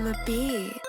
I'm a bee.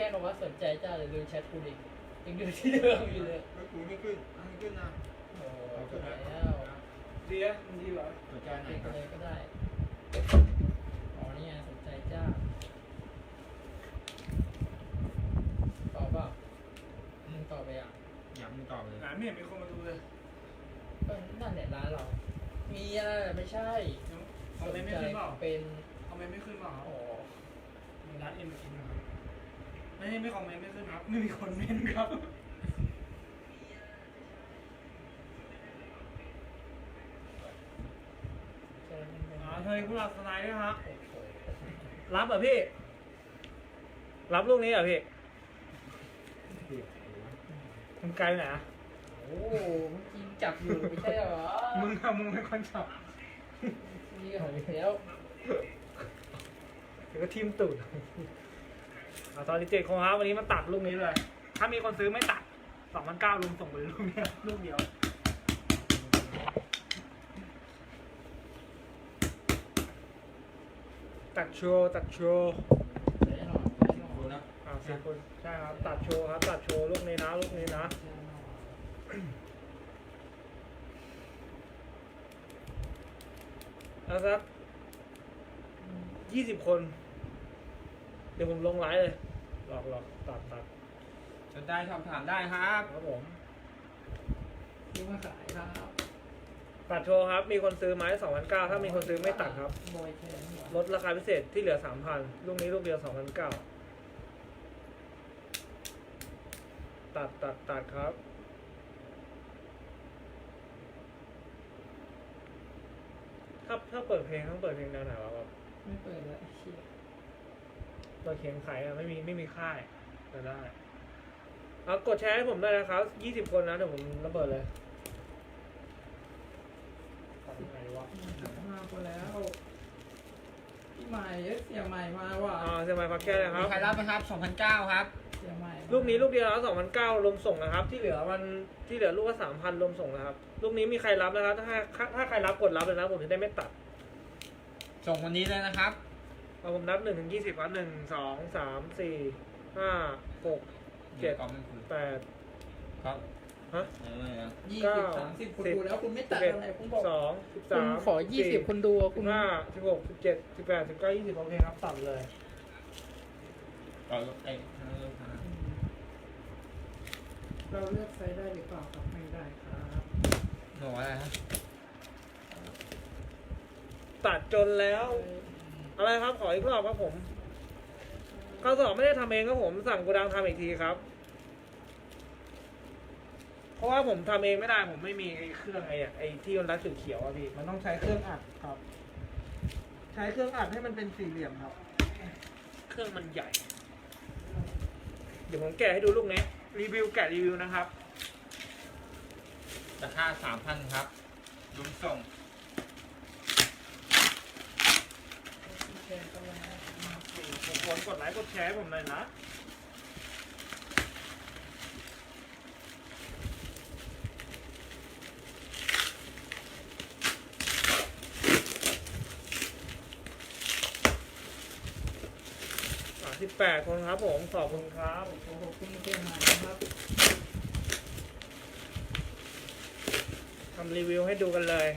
ค่คำว่าสนใจจ้าเลยลืมแชทกูดิยังอยู่ที่เดิมอยู่เลยไม่กูไม่ขึ้นไม่ขึ้นนะโอ้โหขึ้นแล้วดีอะดีเหรอสนใจไหนขึ้นครับเลยก็ได้อ๋อนี่ไงสนใจจ้าตอบเปล่ามึงตอบไปอะอยากมึงตอบเลยร้านไม่เห็นมีคนมาดูเลยก็นั่นแหละร้านเรา มีอะไรไม่ใช่คอมเมนต์ไม่ขึ้นเปล่าเป็นคอมเมนต์ไม่ขึ้นเปล่าครับอ๋อมีร้านเอ็มกินนะครับ ไม่ใช่ไม่คอมเมนต์ไม่ขึ้นครับ ไม่มีคนเมนต์ครับใช่มันเป็นอ๋อเธอผู้รับสไลด์ด้วยฮะโอ้โหรับเหรอพี่ รับลูกนี้เหรอพี่มันไกลไหนอะโอ้โหเมื่อกี้จับอยู่ไม่ใช่เหรอมึงอะมึงเป็นคนจับนี่ของเดี๋ยวเดี๋ยวก็ทิมตูด เอาตอนที่เจ็ดคงครับวันนี้มาตัดลูกนี้เลย ถ้ามีคนซื้อไม่ตัดสองพันเก้าลุงส่งไปเลยลูกเนี้ยลูกเดียวตัดโชว์ตัดโชว์แน่นอนแน่นอนดูนะอ่าสิคนใช่ครับตัดโชว์ครับตัดโชว์ลูกนี้นะลูกนี้นะแน่นอนแล้วสักยี่สิบคนเดี๋ยวผมลงไลฟ์เลยหลอกหลอกตัดตัดสนใจสอบถามได้ครับครับผมซื้อมาขายครับตัดโชว์ครับ มีคนซื้อไหมสองพันเก้าถ้ามีคนซื้อไม่ตัดครับ โบยแทนหัวลดราคาพิเศษที่เหลือสามพันลูกนี้ลูกเดียวสองพันเก้าตัดตัดตัดครับ ถ้าถ้าเปิดเพลงต้องเปิดเพลงแนวไหนวะครับ ไม่เปิดแล้วไอ้เชี่ย เปิดเขียงขายอะไม่มีไม่มีค่ายแต่ได้เอากดแชร์ให้ผมด้วยนะครับยี่สิบคนนะเดี๋ยวผมระเบิดเลยทำยังไงวะมาคนแล้ว พี่ใหม่เอ้ยเสียใหม่มาว่ะอ่าเซมายพักแก้เลยครับมีใครรับไหมครับ2,009ครับ เสียใหม่ลูกนี้ลูกเดียวแล้วสองพันเก้ารวมส่งนะครับ ที่เหลือมันที่เหลือลูกละสามพันรวมส่งนะครับ ลูกนี้มีใครรับนะครับ ถ้าถ้าถ้าใครรับกดรับเลยนะผมจะได้ไม่ตัด ส่งวันนี้เลยนะครับ เอาผมนับหนึ่งถึงยี่สิบครับหนึ่งสองสามสี่ห้าหกเจ็ดก็ไม่คุยแปดครับฮะเออยี่เก้าสิบสามสิบคุณสิบดูแล้วคุณไม่ตัดสิบเอ็ดอะไรคุณบอกสองสิบคุสาณมขอยี่สิบคุณดูอะสิคุณบห้าสิบหกสิบเจ็ดสิบแปดสิบเก้ายี่สิบโอเคครับตัดเลยต่อไอ้เออเราเลือกไซส์ได้หรือเปล่าครับไม่ได้ครับบอกว่าอะไรฮะตัดจนแล้ว อะไรครับขออีกรอบครับผมข้าวสอบไม่ได้ทำเองครับผมสั่งโกดังทำอีกทีครับ เพราะว่าผมทำเองไม่ได้ผมไม่มีไอ้เครื่องไอ้ไอ้ที่มันรัดเขียวๆอะพี่มันต้องใช้เครื่องอัดครับ ใช้เครื่องอัดให้มันเป็นสี่เหลี่ยมครับ เครื่องมันใหญ่ เดี๋ยวผมแกะให้ดูลูกนี้รีวิวแกะรีวิวนะครับราคาสามพันครับรวมส่ง ผมควรกดไลค์กดแชร์ให้ผมหน่อยนะสามสิบแปดคนครับผม ขอบคุณครับโอ้โหคุณเพื่อนมานะครับทำรีวิวให้ดูกันเลย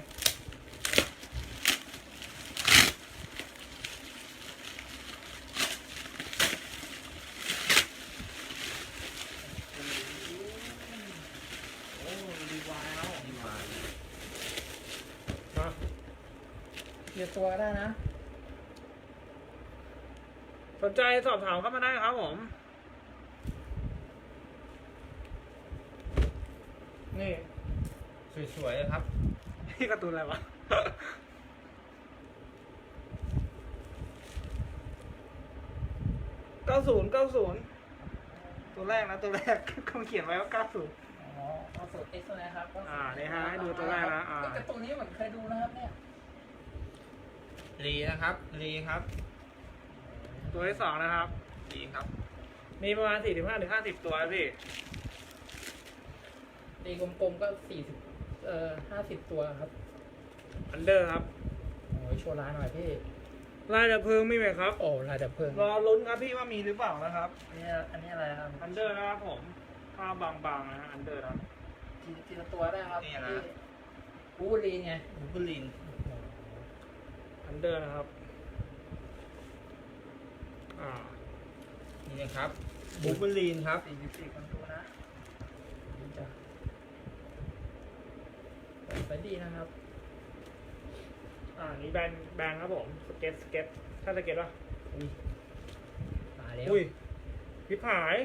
โอ้ดีวายแล้ว นี่มา มา เดี๋ ยวตัวได้นะ สนใจสอบถามเข้ามาได้ครับผม นี่ สวยๆเลยครับ นี่การ์ตูนอะไรวะ เก้าศูนย์เก้าศูนย์ตัวแรกนะตัวแรก เขาเขียนไว้ว่าเก้าศูนย์อ๋อเอาสูตรเอ็กซ์นะครับอ่านี่ฮะให้ดูตัวแรกนะอ่าเอ้ยการ์ตูนนี้เหมือนเคยดูนะครับเนี่ย รีนะครับรีครับ ตัวที่สองนะครับ รีครับ มีประมาณสี่ถึงห้าถึงห้าสิบตัวนะพี่ตีกลมๆก็สี่สิบเอ่อห้าสิบตัวครับอันเดอร์ครับ โอ้ยโชว์ร้านหน่อยพี่ ลายดับเพลิงมีไหมครับ โอ้ลายดับเพลิง รอลุ้นครับพี่ว่ามีหรือเปล่านะครับ อันนี้อันนี้อะไรครับอันเดอร์นะครับผมผ้าบางๆนะฮะอันเดอร์นะครับทีทีละตัวได้ครับนี่นะ พี่บูบูลีนไงบูบูลินอั นเดอร์นะครับ อ่า นี่นะครับบูบูลินครับสี่สิบสี่คนดูนะดีจ้ะไปดีนะครับ อ่า นี่แบนแบนครับผม สเก็ตสเก็ตถ้าสเก็ตป่ะอุ้ยตายแล้วอุ้ยพิพาย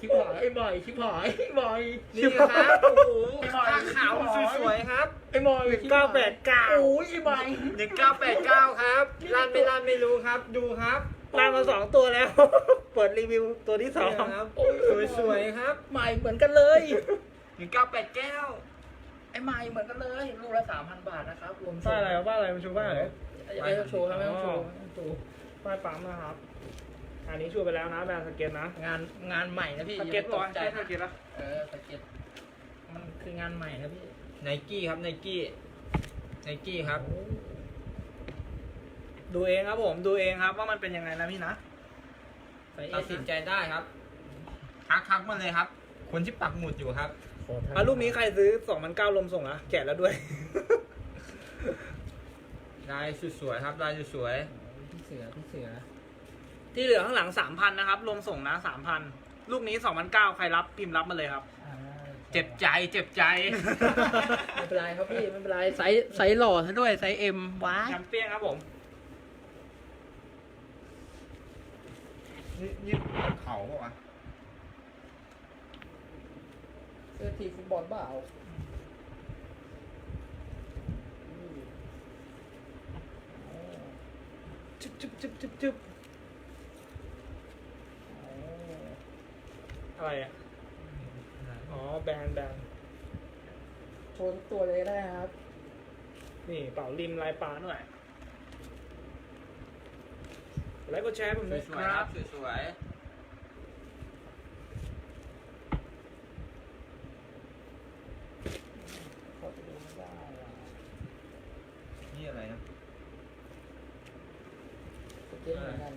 ชิบหายไอ้บอยชิบหายไอ้บอยนี่ครับโอ้โหไอ้บอยผ้าขาวสวยๆครับไอ้บอยเก้าแปดเก้าโอ้ยไอ้บอยหนึ่งเก้าแปดเก้าครับร้านไม่ร้านไม่รู้ครับ ดูครับล่ามาสองตัวแล้ว เปิดรีวิวตัวที่สองนี่ครับสวยๆครับ ใหม่เหมือนกันเลยหนึ่งเก้าแปดเก้าไอ้ใหม่เหมือนกันเลยลูกละสามพันบาทนะครับรวมป้ายอะไรวะป้ายอะไรมันชูป้ายอะไรไม่ต้องโชว์ครับไม่ต้องโชว์ไม่ต้องโชว์ป้ายปั๊มนะครับ อันนี้ชูไปแล้วนะแบรนด์สเก็ตนะงานงานใหม่นะพี่สเก็ตอย่าตัวไปตกใจใช่สนะเก็ตละเออสเก็ตมันคืองานใหม่นะพี่ไนกี้ครับไนกี้ไนกี้ครับ ดูเองครับผมดูเองครับว่ามันเป็นยังไงนะพี่นะใส่เอตัดสสินใจได้ครับทักทักมาเลยครับ คนที่ปักหมุดอยู่ครับ อะรูปนี้ใครซื้อสองพันเก้าลมส่งนะแกะแล้วด้วย ลายสวยๆครับลายสวยพี่เสือพี่เสือ ที่เหลือข้างหลังสามพันนะครับรวมส่งนะสามพันลูกนี้สองพันเก้าใครรับพิมพ์รับมาเลยครับ อ่าๆเจ็บใจเจ็บใจ ไม่เป็นไรครับพี่ไม่เป็นไรไซส์ไซส์หล่อซะด้วยไซส์เอ็มว้ายแชมเปี้ยนครับผม นี่นี่เขาปะวะเสื้อทีมฟุตบอลเปล่าจุ๊บจุ๊บจุ๊บจุ๊บจุ๊บ อะไรอะ อ๋อ แบรนด์แบรนด์โชว์ทุกตัวเลยก็ได้ครับ นี่เป่าริมลายปลาหน่อยไลค์กดแชร์ผมด้วยสควยๆครัรับบ สวยเข้าไปดูไม่ได้ว่ะๆนี่อะไรนะสเก็ตเหมือนกัน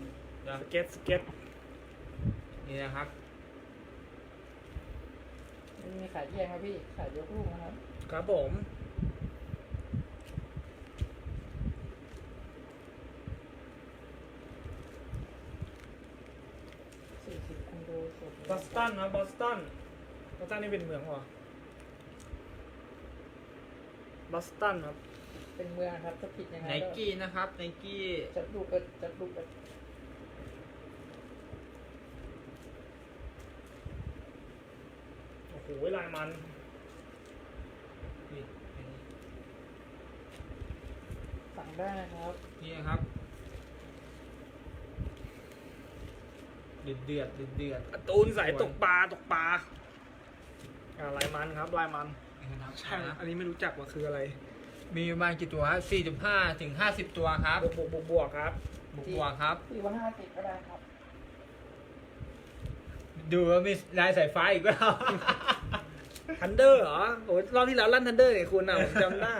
นะสเก็ตสเก็ตนี่นะครับ ไม่มีขายแยกครับพี่ขายยกลูกนะครับ ครับผม สี่สิบคอนโดสดบอสตันนะบอสตันบอสตันนี่เป็นเมืองเหรอบอสตันครับ เป็นเมืองครับถ้าผิดยังไงไนก็กี้นะครับไนกี้จัดลูกก็จัดลูกก็ หลายมันสั่งได้นะครับนี่ครับ เดือดเดือดเดือดเดือดตูนใส่ตกปลาตกปลาอ่ลายมันครับลายมันใช่ครับอันนี้ไม่รู้จักว่าคืออะไร มีประมาณกี่ตัวครับสี่จุดห้าถึงห้าสิบตัวครับ บวกบวกบวกครับ บวกบวกครับสี่ว่นห้าสิบก็ได้ครับ ดูว่ามีลายสายไฟอีกแล้ว ทันเดอร์เหรอโอ้ยรอบที่แล้วลั่นทันเดอร์เนี่ยคุณอะผมจำได้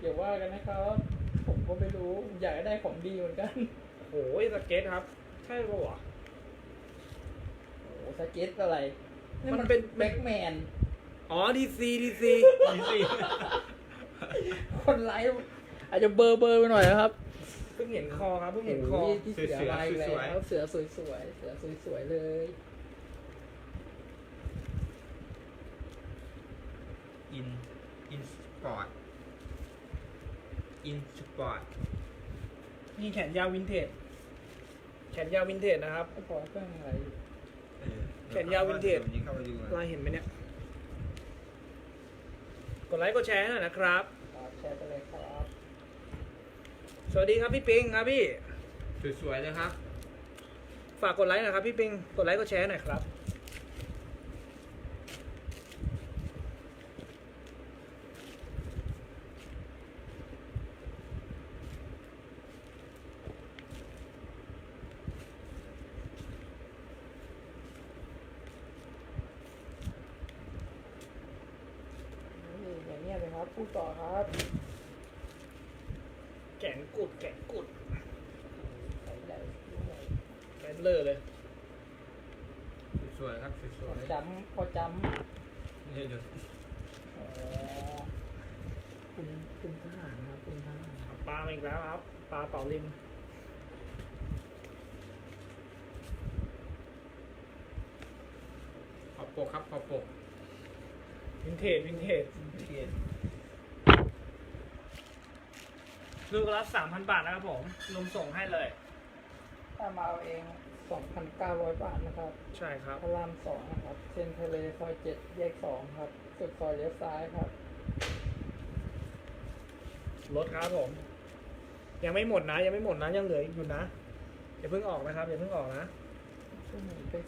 เดี๋ยวว่ากันนะครับ ผมก็ไม่รู้ผมอยากได้ของดีเหมือนกันโอ้ยสเก็ตครับ ใช่ปะวะโอ้สเก็ตอะไรมันเป็นแบ็กแมนอ๋อดีซีดีซีดีสิคนไลฟ์อาจจะเบอร์เบอร์ไปหน่อยนะครับ เพิ่งเห็นคอครับเพิ่งเห็นคอโยที่เสือลายแล้วเสือสวยๆเสือสวยๆเลย อิน อินสปอร์ต อินสปอร์ต นี่แขนยาววินเทจแขนยาววินเทจนะครับ ไอ้พอเครื่องอะไรแขนยาววินเทจ ดี๋ยวเข้าไปดูลายเห็นไหมเนี่ย กดไลค์กดแชร์ให้หน่อยนะครับครับแชร์ไปเลยครับ สวัสดีครับพี่ปิงครับพี่ สวยๆเลยครับ ฝากกดไลค์หน่อยครับพี่ปิง กดไลค์กดแชร์หน่อยครับ นี่อย่างเนี้ยเลยครับ พูดต่อครับ แกนกุดแกนกุด ใส่ใหญ่ใหญ่ แบนเลอร์เลย ส วยๆครับสพวอยจำพอจๆเดี๋ยวเดี๋ยวำอ๋อคุณคุณทหารครับคุณทหารปลามาอีกแล้วครับ ปลาเป่าลิมขอบปกครับขอบปกวินเทจวินเทจเทียนลูกละสามพันบาทนะครับผมรวมส่งให้เลยถ้ามาเอาเอง 2,900 บาทนะครับใช่ครับ พระรามสองนะครับเส้นทะเลซอยเจ็ดแยกสองครับ สุดซอยเลี้ยวซ้ายครับ รถครับผม ยังไม่หมดนะ ยังไม่หมดนะ ยังเหลืออีกอยู่นะอย่าเพิ่งออกนะครับอย่าเพิ่งออกนะ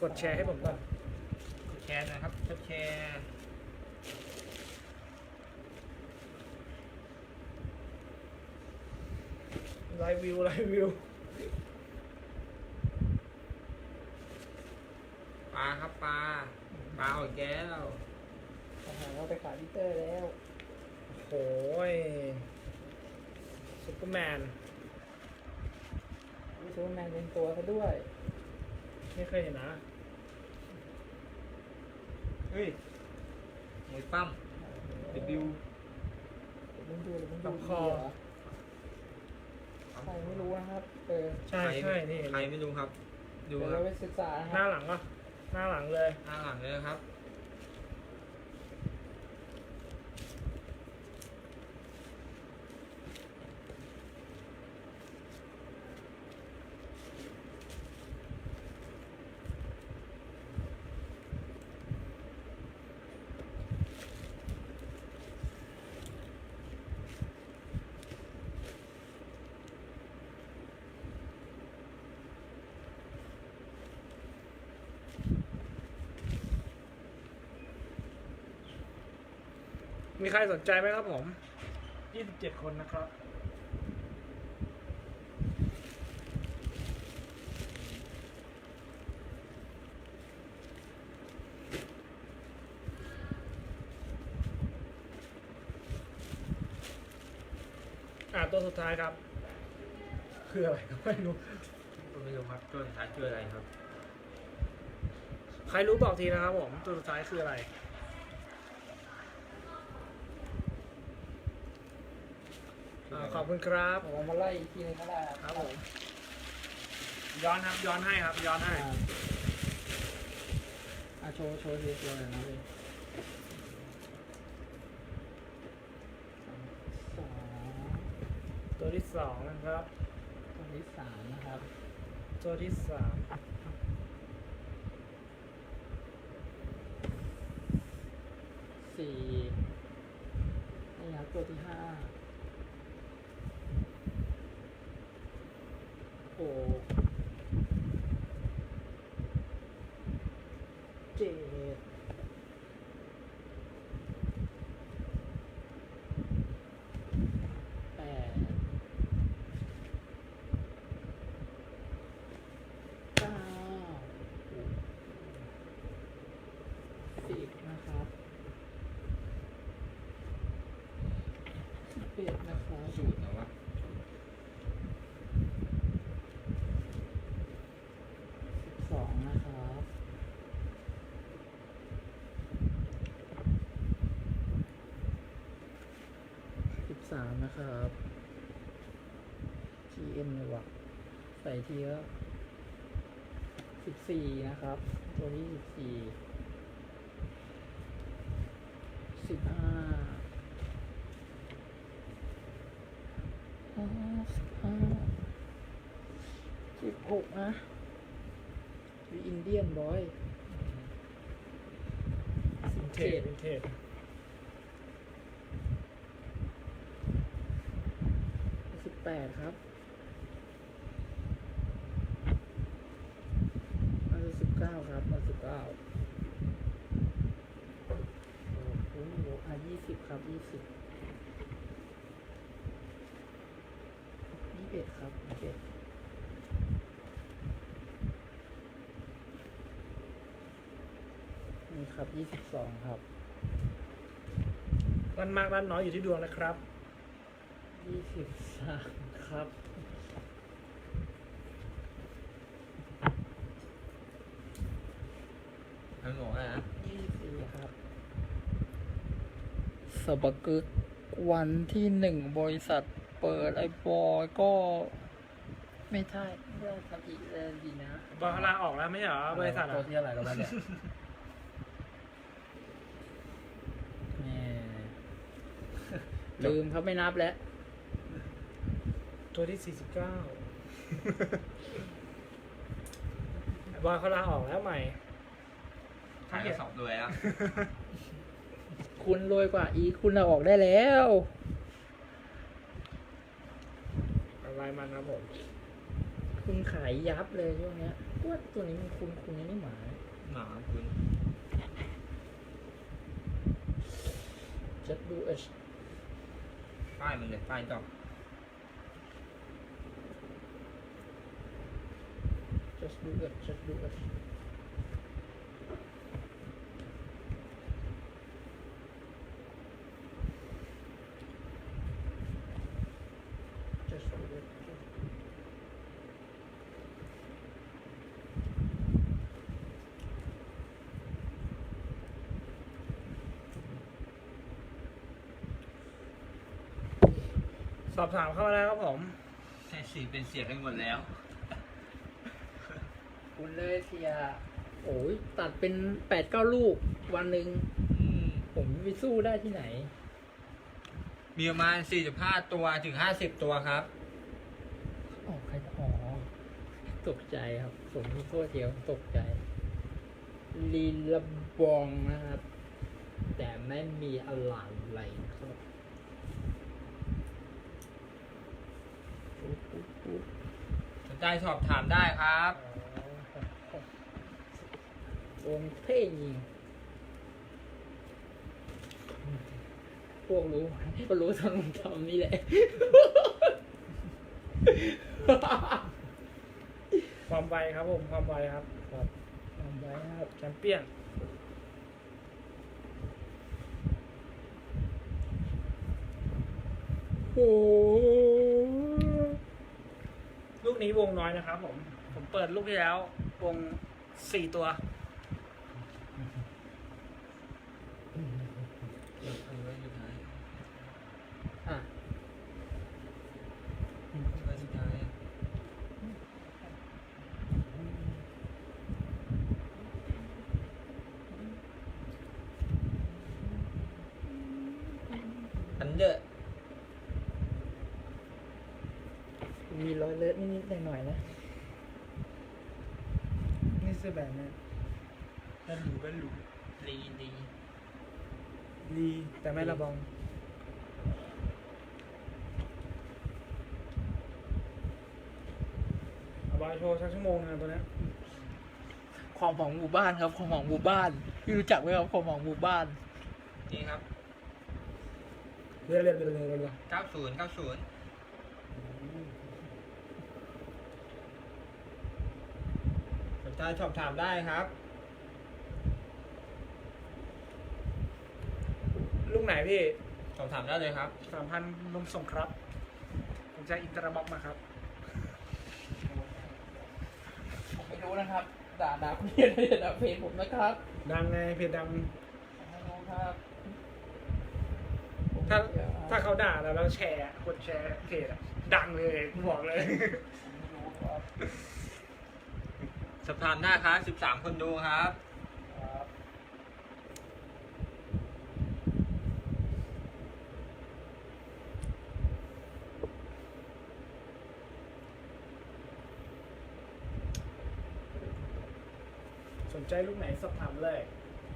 กดแชร์ให้ผมก่อน กดแชร์หนะครับ กดแชร์ไลฟ์วิวไลฟ์วิว ปลาครับปลาปลาออกแก้วอาหารเราไปขายพิเตอร์แล้ว โอ้ยซุปเปอร์แมนวิชูแมนเป็นตัวซะด้วย ไม่เคยเห็นนะเฮ้ยมวยปั้มเดบิวเดี๋ยวมึงดูเดี๋ยวมึงดูลำคอดีเหรใครไม่รู้นะครับ เออใช่ใช่นี่ใครไม่รู้ครับ ดูเดี๋ยวครัเราบ ไปศึกษานะหคน้ารับหลังอะ หน้าหลังเลย หน้าหลังเลยนะครับ มีใครสนใจไหมครับผม 27 คนนะครับอ่าตัวสุดท้ายครับ คืออะไรก็ไม่รู้ ไม่รู้ครับตัวสุดท้ายคืออะไรครับ ใครรู้บอกทีนะครับผม ตัวสุดท้ายคืออะไร อ่าขอบคุณครับเดี๋ยวเรามาไล่อีกทีนึงก็ได้ครับผมย้อนครับย้อนให้ครับย้อนให้อ่าอะโชว์โชว์ทีตัวหน่อยนะเลยสองตัวที่สองนะครับ ตัวที่สามนะครับ ตัวที่สามสี่ที่ห้า โอ้เจ็ดแปดเก้าสิบนะครับสิบเอ็ดนะครับ สูตรนะวะ สิบสองนะครับ สิบสามนะครับ GM เลยวะใส่ทีแล้วสิบสี่นะครับ ตัวนี้สิบสี่สิบห้าอ๋อสิบห้าสิบหกนะวิอินเดียนบอยสิบเทเจ็ศด เป็นเทศ สิบ แปดครับมาสิบเก้าครับมาสิบเก้าโอ้โหอะยี่สิบครับยี่สิบยี่สิบเอ็ดครับยี่สิบเอ็ดนี่ครับยี่สิบสองครับด้านมากด้านน้อยอยู่ที่ดวงนะครับ ยี่สิบสามครับทั้งหมดอะไรนะยี่สิบสี่ครับ สบกึกวันที่หนึ่งบริษัทเปิดไอ้บอยก็ ไม่ใช่ไม่ได้ทำอีกเลยดีนะบอลลาออกแล้วไม่ใช่เหรอบริษัทตัวอะที่อะไรแล้ววะเนี่ยแหม่ลืมครับไม่นับแล้ว ตัวที่สี่สิบเก้าบอลเขาลาออกแล้วใหม่ขายกระสอบด้วยอะคุณรวยกว่าอีกคุณเราออกได้แล้ว อะไรมันครับผมคุณขายยับเลยช่วงเนี้ยว่าตัวนี้มันคุณคุณยังไม่หมาหนาคุณจะดูเอชป้ายมันเลยป้ายต่อ just do it just do it just do it just สอบถามเข้ามาแล้วครับผมใช่สีเป็นเสียกันหมดแล้ว คุณเลยเสีย โอ้ยตัดเป็นแปดเก้าลูกวันหนึ่งอืมผมไปสู้ได้ที่ไหน มีประมาณ45ตัวถึง50ตัวครับอ๋อใครอ๋อตกใจครับ ผมโทษเดียวตกใจ ลีลาบองนะครับ แต่ไม่มีอะไรเลยครับปุ๊บปุ๊บปุ๊บสนใจสอบถามได้ครับ วงเท่ยิงพวกรู้ก็รู้ทางทำนี่แหละ ความไวครับผมความไวครับครับทำไวครับแชมเปี้ยนโอ้ลูกนี้วงน้อยนะครับผม ผมเปิดลูกที่แล้ว วงสี่ตัว อะ อันเดอร์ มีรอยเลอะนิดๆหน่อยๆนะ นี่คือแบบนี้แว่นห รูแว่นหรูลีดีดีแต่ไม่ระบองอเอาบาโชว์สักชั่วโมงนึงตัวเนี้ยของของหมู่บ้านครับของของหมู่บ้านพี่รู้จักไหมครับของของหมู่บ้านนี่ครับเรื่อยๆเรื่อยๆเรื่อยๆเรื่อยเก้าศูนย์เก้าศูนย์สนใจสอบถามได้ครับ ๆลู กไหนพี่สอบถามได้เลยครับสามพันนมส่งครับ ผมจะอินเตอร์บ็อกมาครับ ผมไม่รู้นะครับ ด่าด่าเพื่อนไม่ได้ด่าเพจผมนะครับดังไงเพจดังไม่รู้ครับถ้าถ้าเขาด่าเราแล้วแชร์กดแชร์เพจอะดังเลยบอกเลยไม่รู้ครับ สอบถามได้ครับสิบสามคนดูครับครับ นใจลูกไหนสอบถามเลย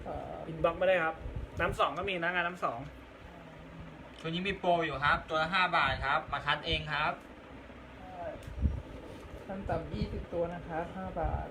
ครับอินบ็อกมาได้ครับ น้ำสองก็มีนะงานน้ำสองช่วงนี้มีโปรอยู่ครับ ตัวละห้าบาทครับ มาคัดเองครับขั้นต่ำยี่สิบตัวนะครับห้าบาท